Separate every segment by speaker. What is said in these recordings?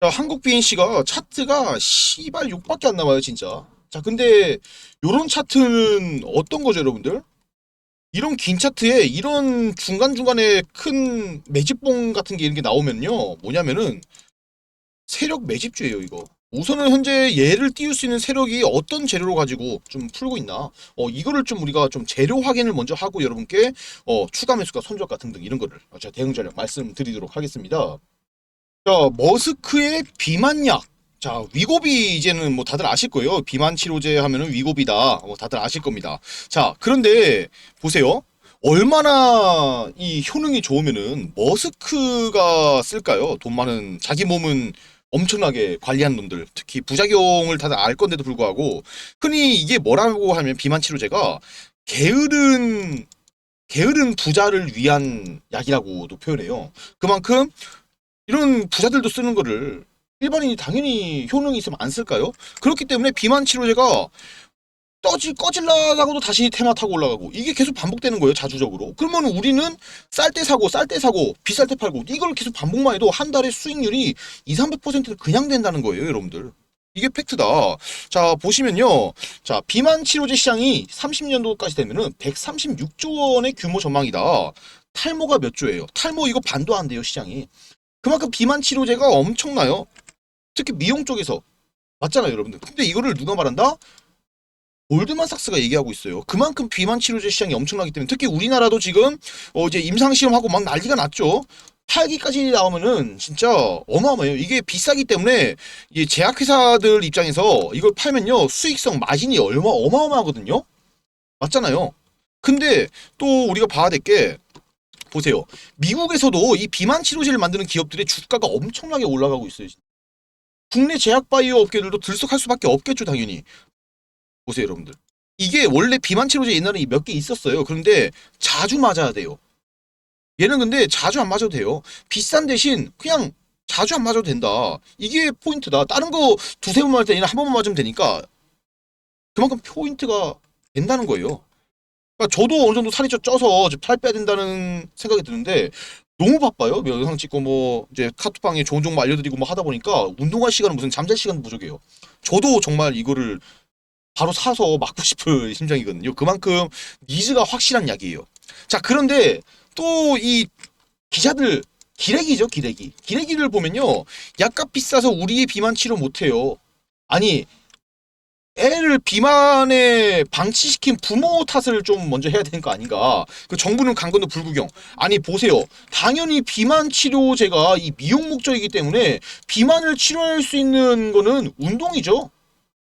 Speaker 1: 자, 한국 BNC가 차트가 씨발 6밖에 안 남아요, 진짜. 자, 근데 요런 차트는 어떤 거죠, 여러분들? 이런 긴 차트에 이런 중간중간에 큰 매집봉 같은 게 이런 게 나오면요. 뭐냐면은 세력 매집주예요, 이거. 우선은 현재 얘를 띄울 수 있는 세력이 어떤 재료로 가지고 좀 풀고 있나 어 이거를 좀 우리가 좀 재료 확인을 먼저 하고 여러분께 어 추가 매수가 손절가 등등 이런 거를 어, 제가 대응 전략 말씀드리도록 하겠습니다. 자, 머스크의 비만약. 자, 위고비 이제는 뭐 다들 아실 거예요. 비만 치료제 하면은 위고비다. 뭐 다들 아실 겁니다. 자, 그런데 보세요. 얼마나 이 효능이 좋으면은 머스크가 쓸까요? 돈 많은 자기 몸은 엄청나게 관리한 놈들, 특히 부작용을 다들 알 건데도 불구하고 흔히 이게 뭐라고 하면 비만 치료제가 게으른 게으른 부자를 위한 약이라고도 표현해요. 그만큼 이런 부자들도 쓰는 거를 일반인이 당연히 효능이 있으면 안 쓸까요? 그렇기 때문에 비만 치료제가 떠지 꺼질라다가도 다시 테마 타고 올라가고 이게 계속 반복되는 거예요 자주적으로. 그러면 우리는 쌀 때 사고 쌀 때 사고 비쌀 때 팔고 이걸 계속 반복만 해도 한 달에 수익률이 2, 300%는 그냥 된다는 거예요 여러분들. 이게 팩트다. 자 보시면요. 자 비만 치료제 시장이 30년도까지 되면은 136조 원의 규모 전망이다. 탈모가 몇 조예요? 탈모 이거 반도 안 돼요 시장이 그만큼 비만 치료제가 엄청나요. 특히 미용 쪽에서 맞잖아요, 여러분들. 근데 이거를 누가 말한다? 골드만삭스가 얘기하고 있어요. 그만큼 비만 치료제 시장이 엄청나기 때문에 특히 우리나라도 지금 어 이제 임상 시험하고 막 난리가 났죠. 탈기까지 나오면은 진짜 어마어마해요. 이게 비싸기 때문에 이 제약회사들 입장에서 이걸 팔면요 수익성 마진이 얼마 어마어마하거든요. 맞잖아요. 근데 또 우리가 봐야 될 게 보세요. 미국에서도 이 비만 치료제를 만드는 기업들의 주가가 엄청나게 올라가고 있어요. 국내 제약 바이오 업계들도 들썩할 수밖에 없겠죠, 당연히. 보세요, 여러분들. 이게 원래 비만 치료제 옛날에 몇 개 있었어요. 그런데 자주 맞아야 돼요. 얘는 근데 자주 안 맞아도 돼요. 비싼 대신 그냥 자주 안 맞아도 된다. 이게 포인트다. 다른 거 두세 번 맞을 때 얘는 한 번만 맞으면 되니까 그만큼 포인트가 된다는 거예요. 그러니까 저도 어느 정도 살이 좀 쪄서 살 빼야 된다는 생각이 드는데 너무 바빠요. 뭐 영상 찍고 뭐 이제 카톡방에 좋은 정보 알려드리고 뭐 하다 보니까 운동할 시간은 무슨 잠잘 시간 부족해요. 저도 정말 이거를 바로 사서 맞고 싶은 심정이거든요. 그만큼 니즈가 확실한 약이에요. 자 그런데 또 이 기자들 기레기죠 기레기. 기레기를 보면요 약값 비싸서 우리의 비만 치료 못해요. 아니 애를 비만에 방치시킨 부모 탓을 좀 먼저 해야 되는 거 아닌가. 그 정부는 간 건도 불구경. 아니 보세요. 당연히 비만 치료제가 이 미용 목적이기 때문에 비만을 치료할 수 있는 거는 운동이죠.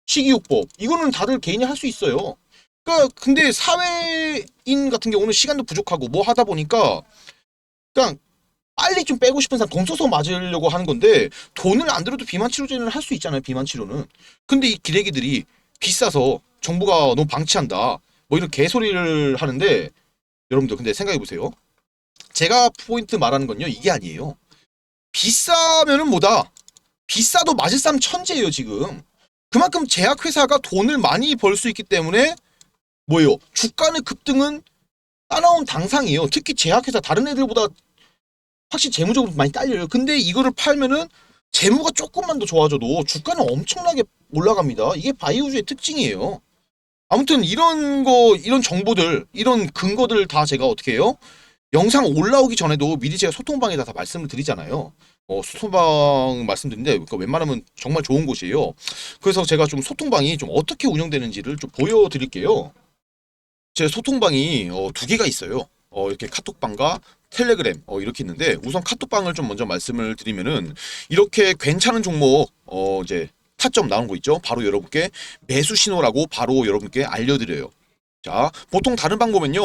Speaker 1: 식이요법. 이거는 다들 개인이 할 수 있어요. 그러니까 근데 사회인 같은 경우는 시간도 부족하고 뭐 하다 보니까 그냥 빨리 좀 빼고 싶은 사람 돈 써서 맞으려고 하는 건데 돈을 안 들어도 비만 치료제는 할 수 있잖아요. 비만 치료는. 근데 이 기레기들이 비싸서 정부가 너무 방치한다. 뭐 이런 개소리를 하는데 여러분들 근데 생각해 보세요. 제가 포인트 말하는 건요. 이게 아니에요. 비싸면은 뭐다. 비싸도 맞을 사람 천재예요, 지금. 그만큼 제약회사가 돈을 많이 벌 수 있기 때문에 뭐예요? 주가의 급등은 따라온 당상이에요. 특히 제약회사 다른 애들보다 확실히 재무적으로 많이 딸려요. 근데 이거를 팔면은 재무가 조금만 더 좋아져도 주가는 엄청나게 올라갑니다. 이게 바이오주의 특징이에요. 아무튼 이런 거, 이런 정보들, 이런 근거들 다 제가 어떻게 해요? 영상 올라오기 전에도 미리 제가 소통방에다 다 말씀을 드리잖아요. 어, 소통방 말씀드린데 그러니까 웬만하면 정말 좋은 곳이에요. 그래서 제가 좀 소통방이 좀 어떻게 운영되는지를 좀 보여드릴게요. 제 소통방이 어, 두 개가 있어요. 어, 이렇게 카톡방과 텔레그램 어, 이렇게 있는데 우선 카톡방을 좀 먼저 말씀을 드리면은 이렇게 괜찮은 종목 어, 이제 타점 나온 거 있죠. 바로 여러분께 매수 신호라고 바로 여러분께 알려드려요. 자, 보통 다른 방법은요,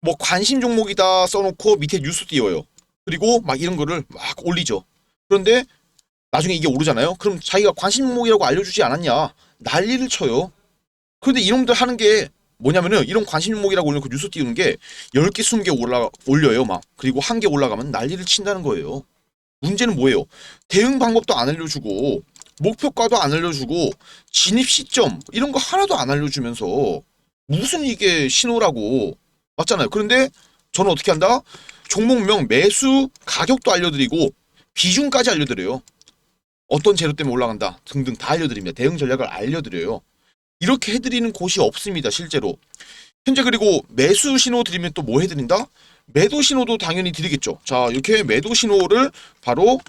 Speaker 1: 뭐 관심 종목이다 써놓고 밑에 뉴스 띄워요. 그리고 막 이런 거를 막 올리죠. 그런데 나중에 이게 오르잖아요. 그럼 자기가 관심 종목이라고 알려주지 않았냐? 난리를 쳐요. 그런데 이놈들 하는 게 뭐냐면은 이런 관심 종목이라고 올려놓고 뉴스 띄우는 게 10개, 20개 올라 올려요, 막. 그리고 한 개 올라가면 난리를 친다는 거예요. 문제는 뭐예요? 대응 방법도 안 알려주고 목표가도 안 알려주고 진입 시점 이런 거 하나도 안 알려주면서 무슨 이게 신호라고 맞잖아요. 그런데 저는 어떻게 한다? 종목명 매수 가격도 알려드리고 비중까지 알려드려요. 어떤 재료 때문에 올라간다 등등 다 알려드립니다. 대응 전략을 알려드려요. 이렇게 해드리는 곳이 없습니다. 실제로. 현재 그리고 매수 신호 드리면 또 뭐 해드린다? 매도 신호도 당연히 드리겠죠. 자 이렇게 매도 신호를 바로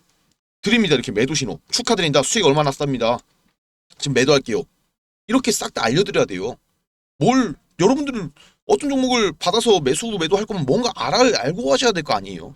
Speaker 1: 드립니다. 이렇게 매도 신호 축하드린다. 수익 얼마나 쌉니다. 지금 매도할게요. 이렇게 싹 다 알려드려야 돼요. 뭘 여러분들은 어떤 종목을 받아서 매수 매도할 거면 뭔가 알아 알고 하셔야 될 거 아니에요.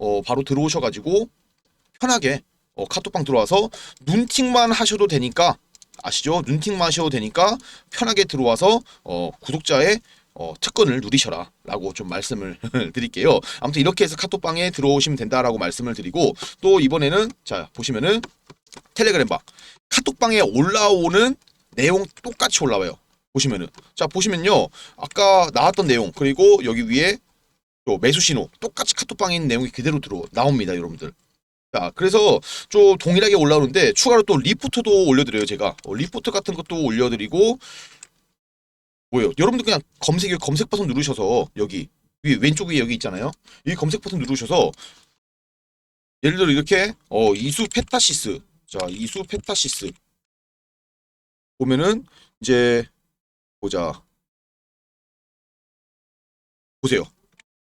Speaker 1: 어 바로 들어오셔가지고 편하게 어 카톡방 들어와서 눈팅만 하셔도 되니까 아시죠? 눈팅만 하셔도 되니까 편하게 들어와서 어 구독자의 어, 특권을 누리셔라 라고 좀 말씀을 드릴게요. 아무튼 이렇게 해서 카톡방에 들어오시면 된다라고 말씀을 드리고 또 이번에는 자 보시면은 텔레그램 방 카톡방에 올라오는 내용 똑같이 올라와요. 보시면은 자 보시면요 아까 나왔던 내용 그리고 여기 위에 또 매수 신호 똑같이 카톡방에 있는 내용이 그대로 들어 나옵니다 여러분들. 자 그래서 좀 동일하게 올라오는데 추가로 또 리포트도 올려드려요 제가 어, 리포트 같은 것도 올려드리고 뭐예요? 여러분들 그냥 검색 검색 버튼 누르셔서 여기 위 왼쪽 위에 여기 있잖아요. 이 검색 버튼 누르셔서 예를 들어 이렇게 어 이수 페타시스 자 이수 페타시스 보면은 이제 보자 보세요.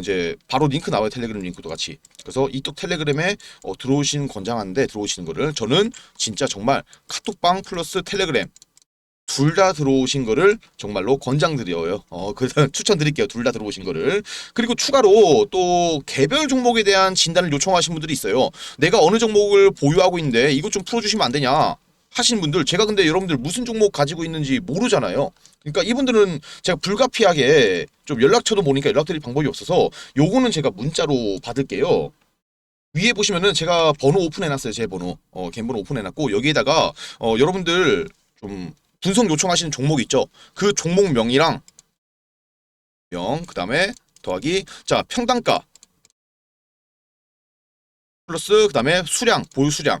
Speaker 1: 이제 바로 링크 나와요. 텔레그램 링크도 같이. 그래서 이쪽 텔레그램에 어 들어오시는 권장하는데 들어오시는 거를 저는 진짜 정말 카톡방 플러스 텔레그램 둘 다 들어오신 거를 정말로 권장드려요. 어, 그래서 추천드릴게요. 둘 다 들어오신 거를. 그리고 추가로 또 개별 종목에 대한 진단을 요청하신 분들이 있어요. 내가 어느 종목을 보유하고 있는데 이것 좀 풀어주시면 안 되냐 하시는 분들. 제가 근데 여러분들 무슨 종목 가지고 있는지 모르잖아요. 그러니까 이분들은 제가 불가피하게 좀 연락처도 모르니까 연락드릴 방법이 없어서 요거는 제가 문자로 받을게요. 위에 보시면은 제가 번호 오픈해놨어요. 제 번호. 어, 개인 번호 오픈해놨고 여기에다가 어, 여러분들 좀 분석 요청하시는 종목 있죠. 그 종목명이랑 명 그 다음에 더하기 자 평단가 플러스 그 다음에 수량 보유 수량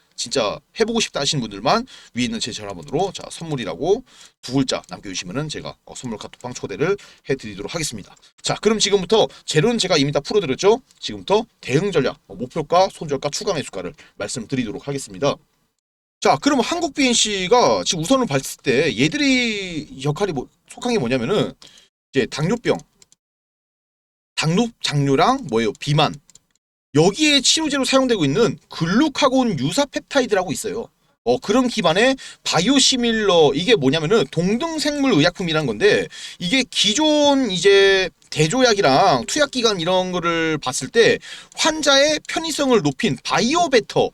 Speaker 1: 진짜 해보고 싶다 하시는 분들만 위에 있는 제 전화번호로 자 선물이라고 두 글자 남겨주시면은 제가 어, 선물 카톡방 초대를 해드리도록 하겠습니다. 자 그럼 지금부터 재료는 제가 이미 다 풀어드렸죠. 지금부터 대응 전략, 어, 목표가, 손절가, 추가 매수가를 말씀드리도록 하겠습니다. 자 그럼 한국 BNC가 지금 우선을 봤을 때 얘들이 역할이 뭐 속한 게 뭐냐면은 이제 당뇨병, 당뇨 장뇨랑 뭐예요 비만 여기에 치료제로 사용되고 있는 글루카곤 유사 펩타이드라고 있어요. 어, 그런 기반의 바이오시밀러 이게 뭐냐면은 동등생물 의약품이란 건데 이게 기존 이제 대조약이랑 투약 기간 이런 거를 봤을 때 환자의 편의성을 높인 바이오베터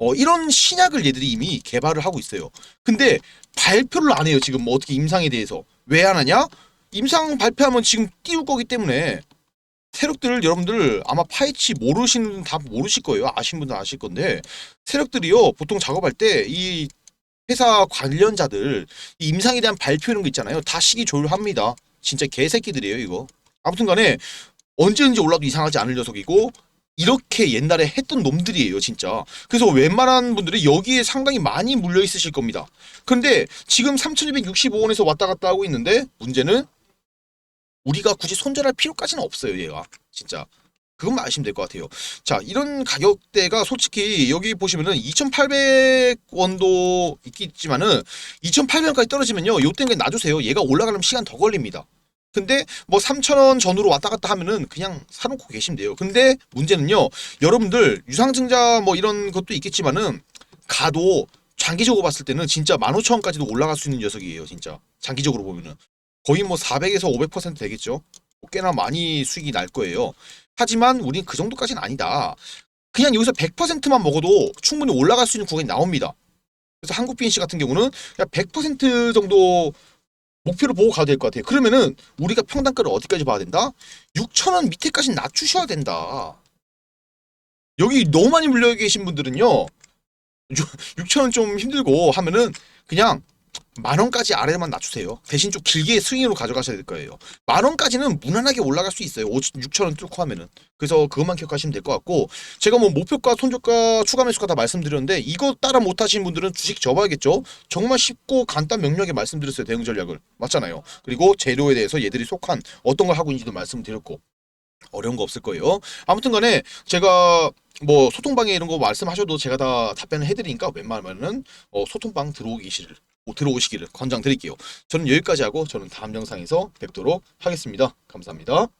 Speaker 1: 어, 이런 신약을 얘들이 이미 개발을 하고 있어요. 근데 발표를 안 해요. 지금 뭐 어떻게 임상에 대해서 왜 안 하냐? 임상 발표하면 지금 띄울 거기 때문에 세력들 여러분들 아마 파이치 모르시는 분다 모르실 거예요. 아신 분들 아실 건데 세력들이요 보통 작업할 때 이 회사 관련자들 이 임상에 대한 발표 이런 거 있잖아요. 다 시기 조율합니다. 진짜 개새끼들이에요 이거. 아무튼간에 언제든지 올라도 이상하지 않을 녀석이고 이렇게 옛날에 했던 놈들이에요 진짜. 그래서 웬만한 분들이 여기에 상당히 많이 물려 있으실 겁니다. 근데 지금 3,265원에서 왔다 갔다 하고 있는데 문제는 우리가 굳이 손절할 필요까지는 없어요 얘가 진짜 그것만 아시면 될 것 같아요. 자, 이런 가격대가 솔직히 여기 보시면은 2,800원도 있겠지만은 2,800원까지 떨어지면요. 요때는 그냥 놔주세요. 얘가 올라가려면 시간 더 걸립니다. 근데 뭐 3,000원 전후로 왔다 갔다 하면은 그냥 사놓고 계시면 돼요. 근데 문제는요. 여러분들 유상증자 뭐 이런 것도 있겠지만은 가도 장기적으로 봤을 때는 진짜 15,000원까지도 올라갈 수 있는 녀석이에요. 진짜 장기적으로 보면은 거의 뭐 400에서 500% 되겠죠. 뭐 꽤나 많이 수익이 날 거예요. 하지만 우린 그 정도까지는 아니다. 그냥 여기서 100%만 먹어도 충분히 올라갈 수 있는 구간이 나옵니다. 그래서 한국 BNC 같은 경우는 그냥 100% 정도 목표를 보고 가도 될 것 같아요. 그러면은 우리가 평단가를 어디까지 봐야 된다? 6,000원 밑에까지 낮추셔야 된다. 여기 너무 많이 물려 계신 분들은요. 6,000원 좀 힘들고 하면은 그냥 만 원까지 아래만 낮추세요. 대신 좀 길게 스윙으로 가져가셔야 될 거예요. 만 원까지는 무난하게 올라갈 수 있어요. 6천 원 뚫고 하면은. 그래서 그것만 기억하시면 될 것 같고 제가 뭐 목표가, 손절가, 추가 매수가 다 말씀드렸는데 이거 따라 못 하시는 분들은 주식 접어야겠죠. 정말 쉽고 간단 명료하게 말씀드렸어요. 대응 전략을. 맞잖아요. 그리고 재료에 대해서 얘들이 속한 어떤 걸 하고 있는지도 말씀드렸고 어려운 거 없을 거예요. 아무튼 간에 제가 뭐 소통방에 이런 거 말씀하셔도 제가 다 답변을 해드리니까 웬만하면은 어, 소통방 들어오기를 들어오시기를 권장드릴게요. 저는 여기까지 하고 저는 다음 영상에서 뵙도록 하겠습니다. 감사합니다.